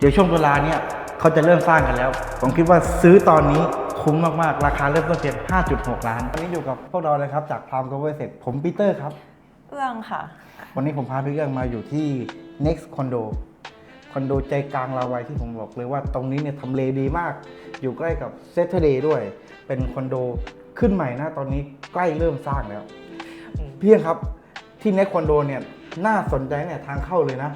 เดี๋ยวช่วงตุลาเนี่ยเขาจะเริ่มสร้างกันแล้ว ผมคิดว่าซื้อตอนนี้คุ้มมาก ๆ ราคาเริ่มต้นเพียง 5.6 ล้าน วันนี้อยู่กับพวกเราเลยครับ จากพาม Cover เสร็จผมปีเตอร์ครับ เอื้องค่ะ วันนี้ผมพาพี่เอื้องมาอยู่ที่ Next Condo คอนโดใจกลางลาวัยที่ผมบอกเลยว่าตรงนี้เนี่ยทำเลดีมาก อยู่ใกล้กับเซ t เ r ย์ด้วย เป็นคอนโดขึ้นใหม่นะตอนนี้ใกล้เริ่มสร้างแล้วอืมพี่เอื้องครับที่ Next Condo เนี่ยน่าสนใจเนี่ยทางเข้าเลยนะ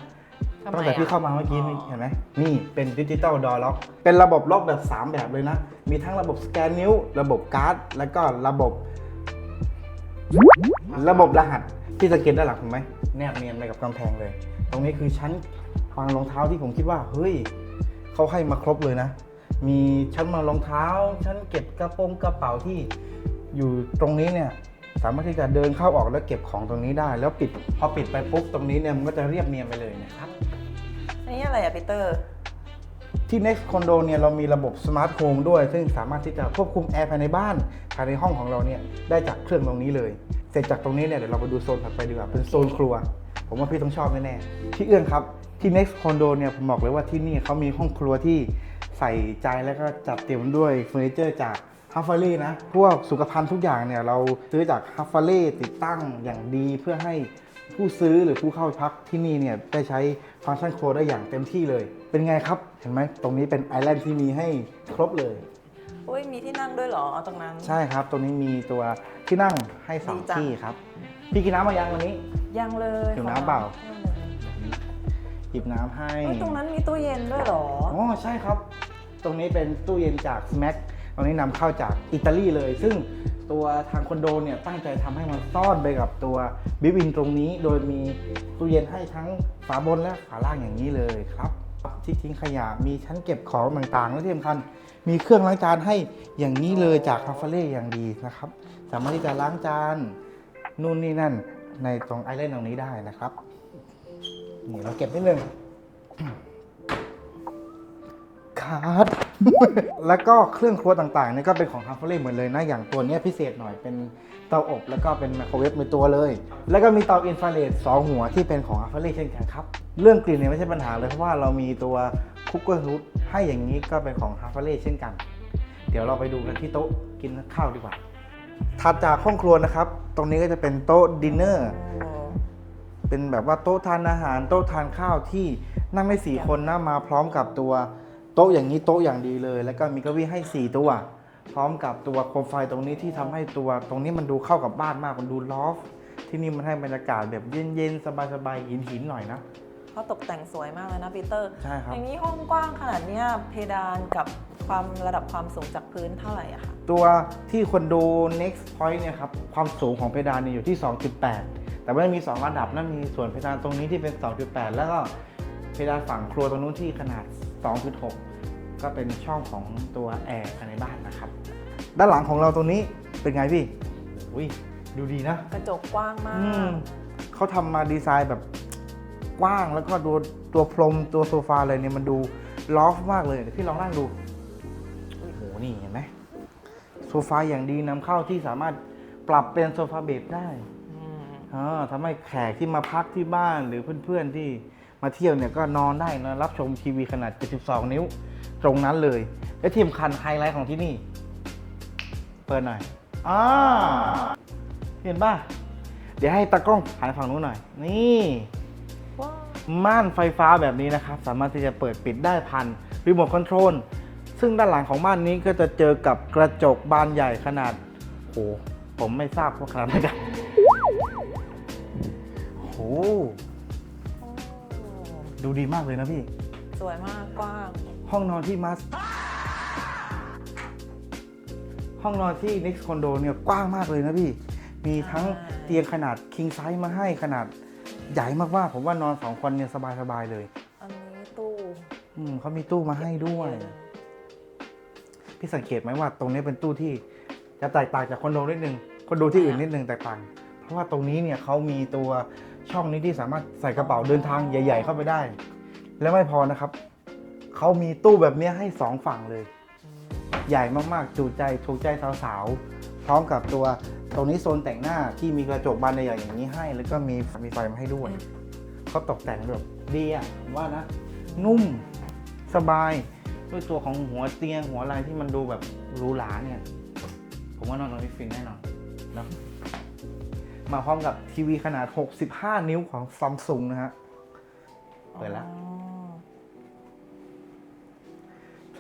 ทำไมตั้งแต่ที่เข้ามาเมื่อกี้นี่เห็นไหมนี่เป็นดิจิตอลดอล็อกเป็นระบบล็อกแบบ 3 แบบเลยนะ มีทั้งระบบสแกนนิ้ว ระบบการ์ด แล้วก็ระบบ ระบบรหัสที่สังเกตด้านหลังผมไหมแนบเนียนไปกับกำแพงเลย ตรงนี้คือชั้นวางรองเท้าที่ผมคิดว่า เฮ้ยเขาให้มาครบเลยนะ มีชั้นวางรองเท้า ชั้นเก็บกระโปรงกระเป๋าที่อยู่ตรงนี้เนี่ยสามารถที่จะเดินเข้าออกแล้วเก็บของตรงนี้ได้ แล้วปิดพอปิดไปปุ๊บตรงนี้เนี่ยมันก็จะเรียบเนียนไปเลยนะครับ อันนี้อะไรอะปีเตอร์ ที่ Next Condo เนี่ยเรามีระบบ Smart Home ด้วย ซึ่งสามารถที่จะควบคุมแอร์ภายในบ้านภายในห้องของเราเนี่ยได้จากเครื่องตรงนี้เลย เสร็จจากตรงนี้เนี่ยเดี๋ยวเราไปดูโซนถัดไปดีกว่าเป็นโซนครัว ผมว่าพี่ต้องชอบแน่ๆพี่เอื้องครับที่ Next Condo เนี่ยผมบอกเลยว่าที่นี่เขามีห้องครัวที่ใส่ใจแล้วก็จัดเต็มด้วยเฟอร์นิเจอร์จากฮัฟฟาเล่นะพวกสุขภัณฑ์ทุกอย่างเนี่ยเราซื้อจากฮัฟฟาเล่ติดตั้งอย่างดีเพื่อให้ ผู้ซื้อหรือผู้เข้าพักที่นี่เนี่ยได้ใช้ฟังก์ชันครัวได้อย่างเต็มที่เลย เป็นไงครับ เห็นไหมตรงนี้เป็นไอแลนด์ที่มีให้ครบเลยอุ้ยมีที่นั่งด้วยเหรอตรงนั้น ใช่ครับ ตรงนี้มีตัวที่นั่งให้สองดีจัง ที่ครับ พี่กินน้ำมายังวันนี้ ยังเลยหิวน้ำเปล่า หยิบน้ำให้ เฮ้ยตรงนั้นมีตู้เย็นด้วยเหรอ อ๋อใช่ครับ ตรงนี้เป็นตู้เย็นจาก Smack ตรงนี้นำเข้าจากอิตาลีเลย ซึ่งตัวทางคอนโดเนี่ยตั้งใจทำให้มันซ่อนไปกับตัวบิวินตรงนี้ โดยมีตู้เย็นให้ทั้งฝาบนและฝาล่างอย่างนี้เลยครับที่ทิ้งขยะมีชั้นเก็บของต่างๆ และที่สำคัญมีเครื่องล้างจานให้อย่างนี้เลยจากฮาฟาเล่อย่างดีนะครับ สามารถที่จะล้างจานนู่นนี่นั่นในตรงไอแลนตรงนี้ได้นะครับนี่เราเก็บนิดนึงคาร์ด แล้วก็เครื่องครัวต่างๆนี่ก็เป็นของฮัฟเฟอร์เหมือนเลยนะ อย่างตัวนี้พิเศษหน่อยเป็นเตาอบแล้วก็เป็นไมโครเวฟในตัวเลย แล้วก็มีเตาอินฟราเรดสองหัวที่เป็นของฮัฟเฟอร์เช่นกันครับ เรื่องกลิ่นเนี่ยไม่ใช่ปัญหาเลยเพราะว่าเรามีตัวคุกเกอร์ฮูดให้อย่างนี้ก็เป็นของฮัฟเฟอร์เช่นกัน เดี๋ยวเราไปดูกันที่โต๊ะกินข้าวดีกว่าถัดจากห้องครัวนะครับ ตรงนี้ก็จะเป็นโต๊ะดินเนอร์เป็นแบบว่าโต๊ะทานอาหาร โต๊ะทานข้าวที่นั่งได้สี่คนนะมาพร้อมกับตัว ต๊ะอย่างนี้โต๊ะอย่างดีเลย แล้วก็มีเก้าอี้ให้ 4 ตัว พร้อมกับตัวโคมไฟตรงนี้ที่ทำให้ตัว ตรงนี้มันดูเข้ากับบ้านมากมันดูลอฟที่นี่มันให้บรรยากาศแบบเย็นๆสบายๆหินหินๆหน่อยนะเขาตกแต่งสวยมากเลยนะปีเตอร์ใช่ครับอย่างนี้ห้องกว้างขนาดเนี้ยเพดานกับความระดับความสูงจากพื้นเท่าไหร่อะคะตัวที่คอนโด next point เนี่ยครับความสูงของเพดานเนี่ยอยู่ที่ 2.8 แต่ว่ามี 2 ระดับนั่นมีส่วนเพดานตรงนี้ที่เป็น 2.8 แล้วก็เพดานฝั่งครัวตรงนู้นที่ขนาด 2.6 ก็เป็นช่องของตัวแอร์ภายในบ้านนะครับ ด้านหลังของเราตรงนี้เป็นไงพี่อุ้ยดูดีนะ กระจกกว้างมาอืมก เขาทำมาดีไซน์แบบกว้างแล้วก็ตัวตัวพรมตัวโซฟาอะไรเนี่ยมันดูลอฟมากเลยเดี๋ยวพี่ลองนั่งดูโอ้โหนี่เห็นไหมโซฟาอย่างดีนำเข้าที่สามารถปรับเป็นโซฟาเบดได้ อืมอ่าทำให้แขกที่มาพักที่บ้านหรือเพื่อนๆที่มาเที่ยวเนี่ยก็นอนได้นะรับชมทีวีขนาด 72 นิ้ว ตรงนั้นเลย และที่สำคัญไฮไลท์ของที่นี่ เปิดหน่อยอ่าเห็นป่ะ เดี๋ยวให้ตากล้องหันฝั่งนู้นหน่อย นี่ว้าม่านไฟฟ้าแบบนี้นะครับ สามารถที่จะเปิดปิดได้พันรีโมทคอนโทรลซึ่งด้านหลังของบ้านนี้ก็จะเจอกับกระจกบานใหญ่ขนาดโหผมไม่ทราบว่าขนาดไหนกันโหโอ้ดูดีมากเลยนะพี่ สวยมากกว้าง ห้องนอนที่มัสห้องนอนที่ Next Condo เนี่ยกว้างมากเลยนะพี่ มีทั้งใช่เตียงขนาด king size มาให้ขนาดใหญ่มากๆ ผมว่านอนสองคนเนี่ยสบายๆเลย อันนี้ตู้อืมเขามีตู้มาให้ด้วย พี่สังเกตไหมว่าตรงนี้เป็นตู้ที่จะแตกต่างจากคอนโดนิดนึงคอนโดที่อื่นนิดนึงแตกต่าง เพราะว่าตรงนี้เนี่ยเขามีตัวช่องนี้ที่สามารถใส่กระเป๋าเดินทางใหญ่ ๆ เข้าไปได้ และไม่พอนะครับ เขามีตู้แบบนี้ให้สองฝั่งเลย ใหญ่มากๆจูใจถูกใจสาวๆ พร้อมกับตัวตรงนี้โซนแต่งหน้าที่มีกระจกบานใหญ่ๆอย่างนี้ให้ แล้วก็มีมีไฟมาให้ด้วยเขาตกแต่งแบบดีอะผมว่านะ นุ่มสบายด้วยตัวของหัวเตียงหัวอะไรที่มันดูแบบหรูหราเนี่ย ผมว่านอนตรงนี้ฟินแน่นอนนะมาพร้อมกับทีวีขนาด 65 นิ้วของซัมซุงนะฮะ เปิดแล้ว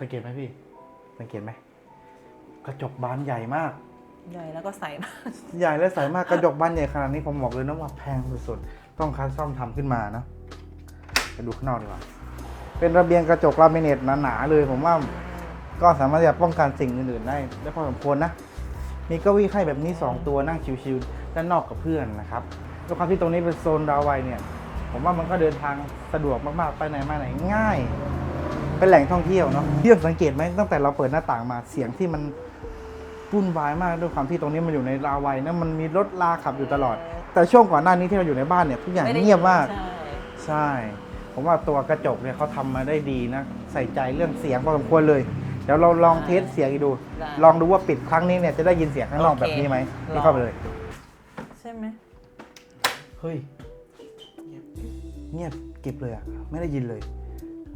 สังเกตไหมพี่ สังเกตไหมกระจกบานใหญ่มาก ใหญ่แล้วก็ใสมาก ใหญ่และใสมากกระจกบานใหญ่ขนาดนี้ผมบอกเลยนะว่าแพงสุดๆต้องคัสซ่อมทำขึ้นมานะไปดูข้างนอกดีกว่า เป็นระเบียงกระจกลามิเนตหนาๆเลย ผมว่าก็สามารถจะป้องกันสิ่งอื่นๆได้ได้พอสมควรนะมีเก้าอี้ให้แบบนี้ 2 ตัวนั่งชิวๆด้านนอกกับเพื่อนนะครับด้วยความที่ตรงนี้เป็นโซนดาวไวเนี่ย ผมว่ามันก็เดินทางสะดวกมากๆ ไปไหนมาไหนง่าย เป็นแหล่งท่องเที่ยวเนาะที่สังเกตไหมตั้งแต่เราเปิดหน้าต่างมาเสียงที่มันวุ่นวายมากด้วยความที่ตรงนี้มันอยู่ในลาวัยนะมันมีรถลาขับอยู่ตลอด แต่ช่วงก่อนหน้านี้ที่เราอยู่ในบ้านเนี่ยทุกอย่างไม่ได้เงียบมากใช่ใช่ ผมว่าตัวกระจกเนี่ยเขาทำมาได้ดีนะ ใส่ใจเรื่องเสียงพอสมควรเลยเดี๋ยวเราลองเทสเสียงอีกดูได้ลองดูว่าปิดครั้งนี้เนี่ยจะได้ยินเสียงข้างนอกโอเคแบบนี้ไหมลองนี่เข้าไปเลย ใช่ไหมเฮ้ยเงียบเก็บเลยอะไม่ได้ยินเลย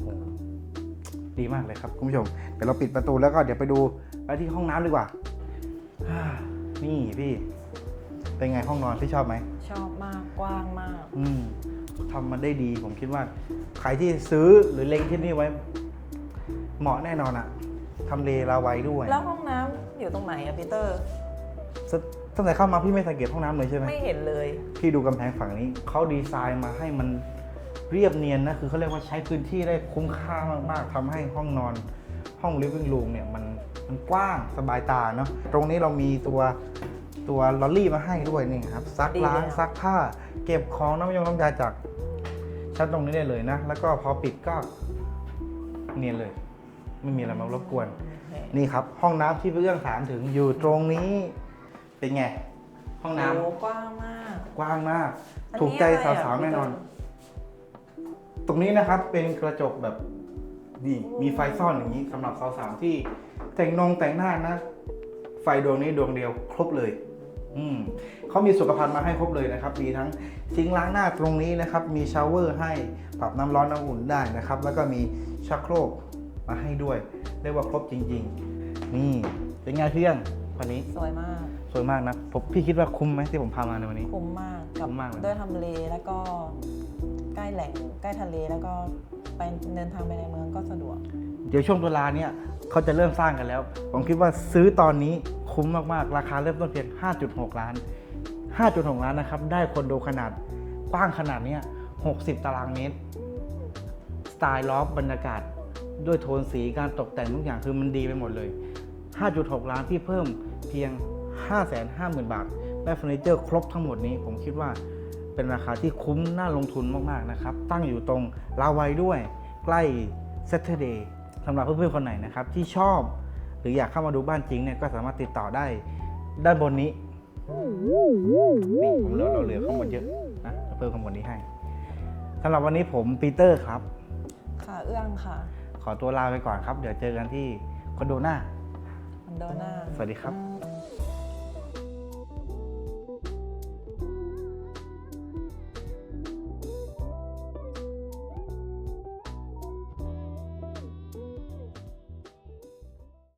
โอ้ ดีมากเลยครับคุณผู้ชมเดี๋ยวเราปิดประตูแล้วก็เดี๋ยวไปดูไปที่ห้องน้ำดีกว่าอ่า นี่พี่ เป็นไงห้องนอนพี่ชอบไหม ชอบมากกว้างมาก อืมทำมันได้ดีผมคิดว่า ใครที่ซื้อหรือเล็งที่นี่ไว้ เหมาะแน่นอนอะทำเลลาไว้ด้วยแล้วห้องน้ำอยู่ตรงไหนอะปีเตอร์สตั้งแต่เข้ามาพี่ไม่สังเกตห้องน้ำเลยใช่ไหม ไม่เห็นเลย พี่ดูกำแพงฝั่งนี้ เขาดีไซน์มาให้มัน เรียบเนียนนะคือเขาเรียกว่าใช้พื้นที่ได้คุ้มค่ามากๆทำให้ห้องนอนห้อง living room เนี่ยมันมันกว้างสบายตาเนาะตรงนี้เรามีตัวตัวลอลลี่มาให้ด้วยนี่ครับซักดีเลยล้างอะซักผ้า เก็บของน้ำยงน้ำยาจากชั้นตรงนี้ได้เลยนะ แล้วก็พอปิดก็เนียนเลย ไม่มีอะไรมารบกวนโอเคนี่ครับ ห้องน้ำที่พี่เรื่องถามถึงอยู่ตรงนี้เป็นไง ห้องน้ำโอ้กว้างมาก กว้างมากอันนี้ถูกใจอะไรสาวอะๆแน่นอนพี่ ตรงนี้นะครับเป็นกระจกแบบนี่มีไฟซ่อนอย่างนี้สำหรับสาวๆที่แต่งนงแต่งหน้านะ ไฟดวงนี้ดวงเดียวครบเลย อืมเขามีสุขภัณฑ์มาให้ครบเลยนะครับ มีทั้งซิงค์ล้างหน้าตรงนี้นะครับ มีชาวเวอร์ให้ปรับน้ำร้อนน้ำอุ่นได้นะครับ แล้วก็มีชักโครกมาให้ด้วยเรียกว่าครบจริง ๆ นี่เป็นไงเพื่อนวันนี้สวยมากสวยมากนะผมพี่คิดว่าคุ้มไหมที่ผมพามาในวันนี้ คุ้มมากกับคุ้มมากเลยด้วยทำเลแล้วก็ ใกล้แหล่งใกล้ทะเลแล้วก็ไปเดินทางไปในเมืองก็สะดวก เดี๋ยวช่วงตุลาเนี่ยเขาจะเริ่มสร้างกันแล้ว ผมคิดว่าซื้อตอนนี้คุ้มมากๆ ราคาเริ่มต้นเพียง 5.6 ล้าน 5.6 ล้านนะครับ ได้คอนโดขนาดกว้างขนาดเนี้ย60 ตารางเมตร สไตล์ลอฟบรรยากาศ ด้วยโทนสีการตกแต่งทุกอย่างคือมันดีไปหมดเลย 5.6 ล้านที่เพิ่มเพียง 550,000 บาท ได้เฟอร์นิเจอร์ครบทั้งหมดนี้ ผมคิดว่า เป็นราคาที่คุ้มน่าลงทุนมากๆนะครับ ตั้งอยู่ตรงลาวัยด้วย ใกล้เซ t ต r d เดย์สำหรับเพื่อนๆคนไหนนะครับที่ชอบ หรืออยากเข้ามาดูบ้านจริงเนี่ยก็สามารถติดต่อได้ด้านบนนี้นี่ผมเหลือเราเหลือข้างบนเยอะนะเพิ่มข้างบนนี้ให้สำหรับวันนี้ผมปีเตอร์ครับ ค่ะเอื้องค่ะ ขอตัวลาไปก่อนครับ เดี๋ยวเจอกันที่คอนโดหน้าคอนโดหน้า สวัสดีครับบ